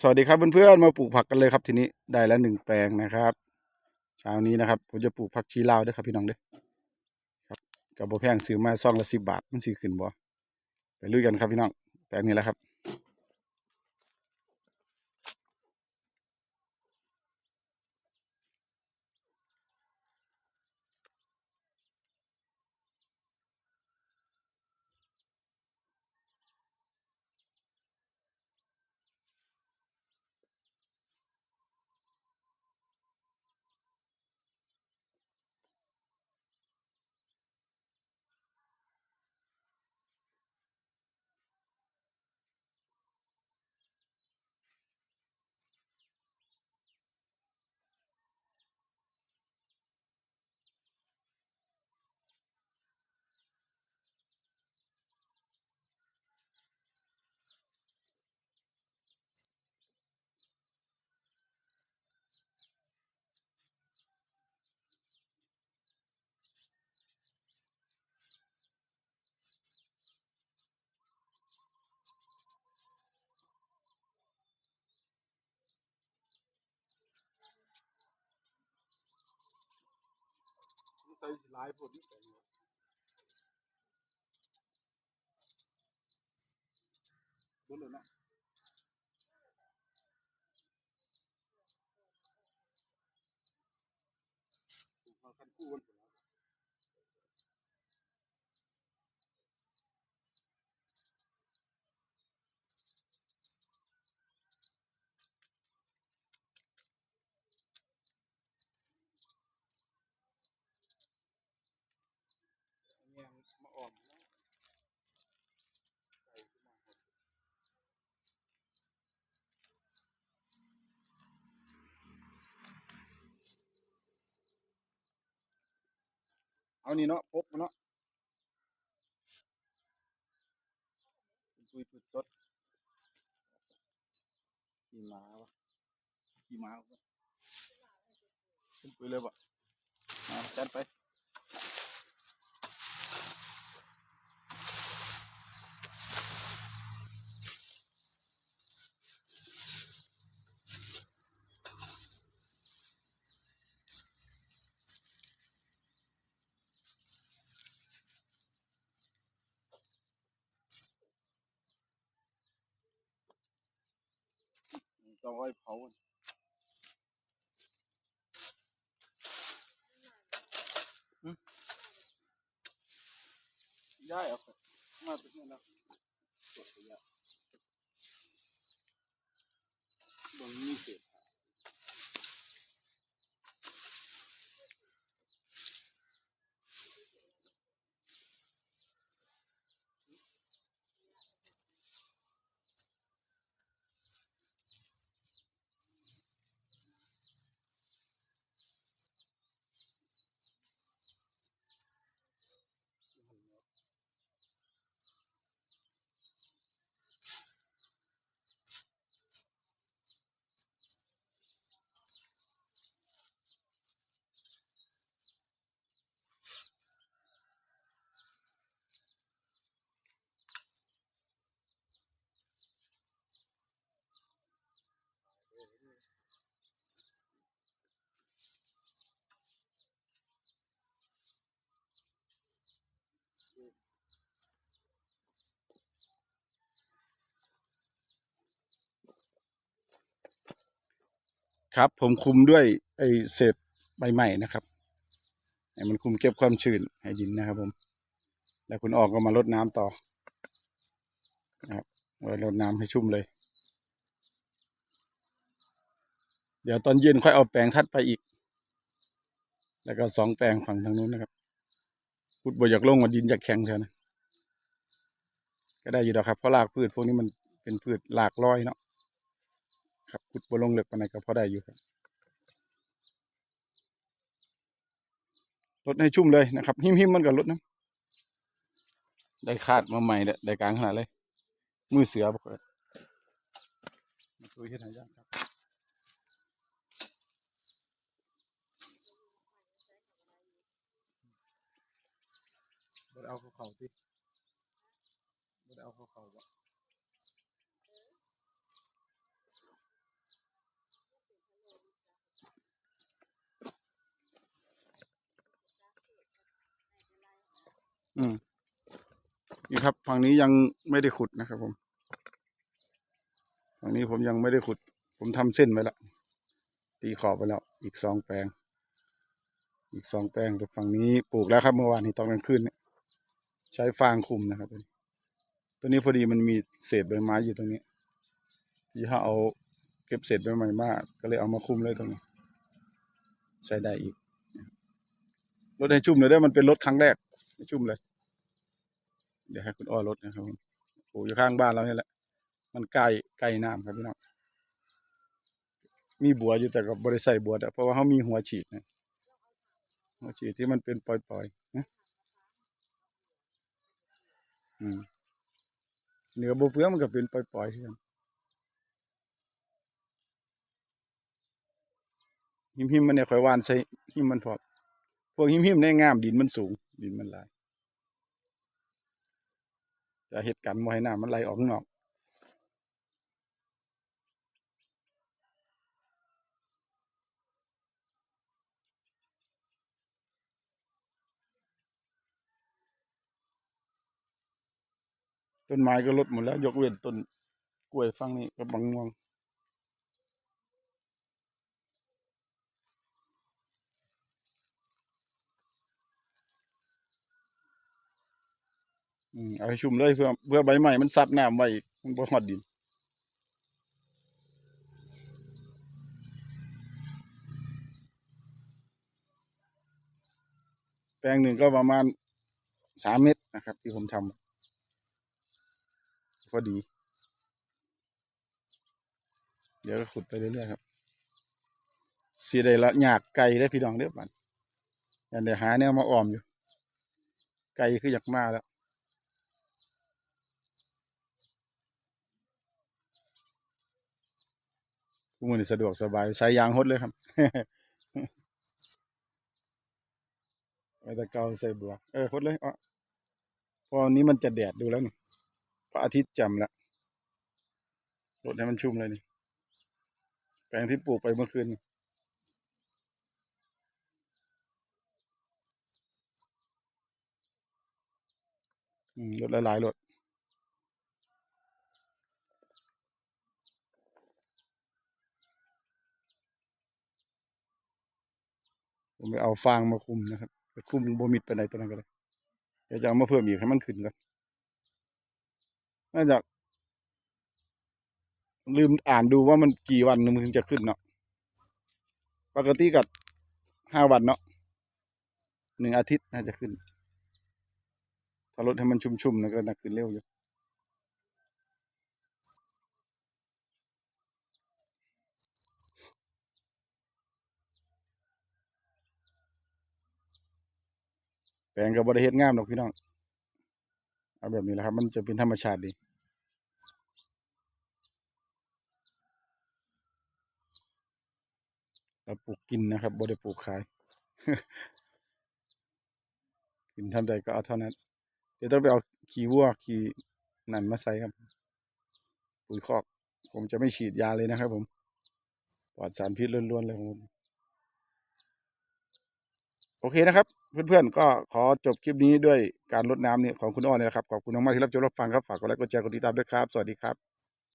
สวัสดีครับเพื่อนๆมาปลูกผักกันเลยครับทีนี้ได้แล้วหนึ่งแปลงนะครับเช้านี้นะครับผมจะปลูกผักชีลาวด้วยครับพี่น้องเด้อครับกับโบแพงซื้อมาซองละสิบบาทมันสีขึ้นบ่ไปลุยกันครับพี่น้องแปลงนี้แล้วครับ ใส่หลายผลบนเลยนะกันคู่กัน เนี่ยมาอ่อมนะใส่ขึ้นมาหมดเอานี่เนาะพกเนาะปุยปุยตดขี่ม้าวะขี่ม้าวะขึ้นปุยเลยวะมาจัดไป ต้เอาไว้เผาก่อนหึได้เอาไปมาเป็นนี่นะกดไปยะบางมีเศษ ครับ ผมคุมด้วยไอเศษใบใหม่นะครับให้มันคุมเก็บความชื้นให้ดินนะครับ ผม แล้วคุณออกก็มารดน้ำต่อนะครับไว้รดน้ำให้ชุ่มเลย เดี๋ยวตอนเย็นค่อยเอาแปลงทัดไปอีก แล้วก็สองแปลงฝั่งทางนู้นนะครับพุดบอยากลงมาดินอยากแข็งเถอะนะก็ได้อยู่ดอกครับเพราะรากพืชพวกนี้มันเป็นพืชหลากร้อยเนาะ ขุดบลงเหล็กปานไหนก็พอได้อยู่ครับลดให้ชุ่มเลยนะครับ หิมหิมมันก็ลดนะได้คาดมาใหม่ได้ได้กลางขนาดเลย มือเสือบอกเลยมาดูที่ไหนย่างครับบ่ได้เอาเขาเขาสิบ่ได้เอาเขาเขาบ่ นี่ครับฝั่งนี้ยังไม่ได้ขุดนะครับผมฝั่งนี้ผมยังไม่ได้ขุด ผมทำเส้นไว้แล้วตีขอบไปแล้ว อีกสองแปลง อีกสองแปลงแต่ฝั่งนี้ปลูกแล้วครับเมื่อวานนี้ตอนกลางคืนเนี่ยใช้ฟางคุมนะครับตัวนี้พอดีมันมีเศษใบไม้อยู่ตรงนี้ที่เขาเอาเก็บเศษใบไม้มากก็เลยเอามาคุมเลยตรงนี้ ใช้ได้อีกรถให้ชุ่มเลยได้มันเป็นรถครั้งแรกให้ชุ่มเลย เดี๋ยวให้คุณอ้อรถนะครับผมปลูกอยู่ข้างบ้านเราเนี่ยแหละ มันใกล้ใกล้น้ำครับพี่น้องมีบัวอยู่แต่กับบริใส่บัวเพราะว่าเขามีหัวฉีดนะหัวฉีดที่มันเป็นปล่อยๆนะอืมเหนือบัวเฟือมันก็เป็นปล่อยๆที่กันหิมหิมมันเนี่ยคอยวานใส่หิมมันพอพวกหิมหิมได้งามดินมันสูง ดินมันลาย จะเหตุการณ์มให้น้ำมันไหลออกข้างนอกต้นไม้ก็ลดหมดแล้ว ยกเว้นต้นกล้วยฟังนี่กับบังม่วง เอาให้ชุ่มเลยเพื่อเพื่อใบใหม่มันซับน้ำไว้อีกมันบ่ฮอดดินแปลงหนึ่งก็ประมาณสามเมตรนะครับ ที่ผมทำพอดี เดี๋ยวก็ขุดไปเรื่อยๆครับสีได้ละหยากไก่ได้พี่น้องเด้อบันยันเดี๋ยวหาแนวมาอ้อมอยู่ ไก่คืออยากมาแล้วทุก มือนี่สะดวกสบายใช้ยางหดเลยครับไว้ตะเกาใส่บัวเออหดเลยอะเพอนี้มันจะแดดดูแล้วนี่พระอาทิตย์จำล้วรดให้มันชุ่มเลยนี่แปลงที่ปลูกไปเมื่อคืนนี่อืมรถหลายๆรถผมไป เอาฟางมาคุมนะครับคุมโบมิดไปไหนตัวนั้นก็เลยเดี๋ยวจะเอามาเพิ่มอีกให้มันขึ้นกันน่าจะลืมอ่านดูว่ามันกี่วันมันถึงจะขึ้นเนาะปกติกับห้าวันเนาะหนึ่งอาทิตย์น่าจะขึ้น ถ้ารถให้มันชุ่มๆนะก็น่าขึ้นเร็วอยู่ แปลงกับบริเฮ็ดงามดอกพี่น้องเอาแบบนี้แหละครับ มันจะเป็นธรรมชาติดีเราปลูกกินนะครับบ่ได้ปลูกขาย กินท่าใดก็เอาเท่านั้น เดี๋ยวต้องไปเอาขี้วัวขี้นั่นมาใส่ครับ ปุ๋ยคอก ผมจะไม่ฉีดยาเลยนะครับผม ปลอดสารพิษล้วนๆเลยผม โอเคนะครับ เพื่อนๆก็ขอจบคลิปนี้ด้วยการลดน้ำเนี่ยของคุณอ้อเนี่ยนะครับขอบคุณมากที่รับชมรับฟังครับฝากกดไลค์กดแชร์กดติดตามด้วยครับ สวัสดีครับ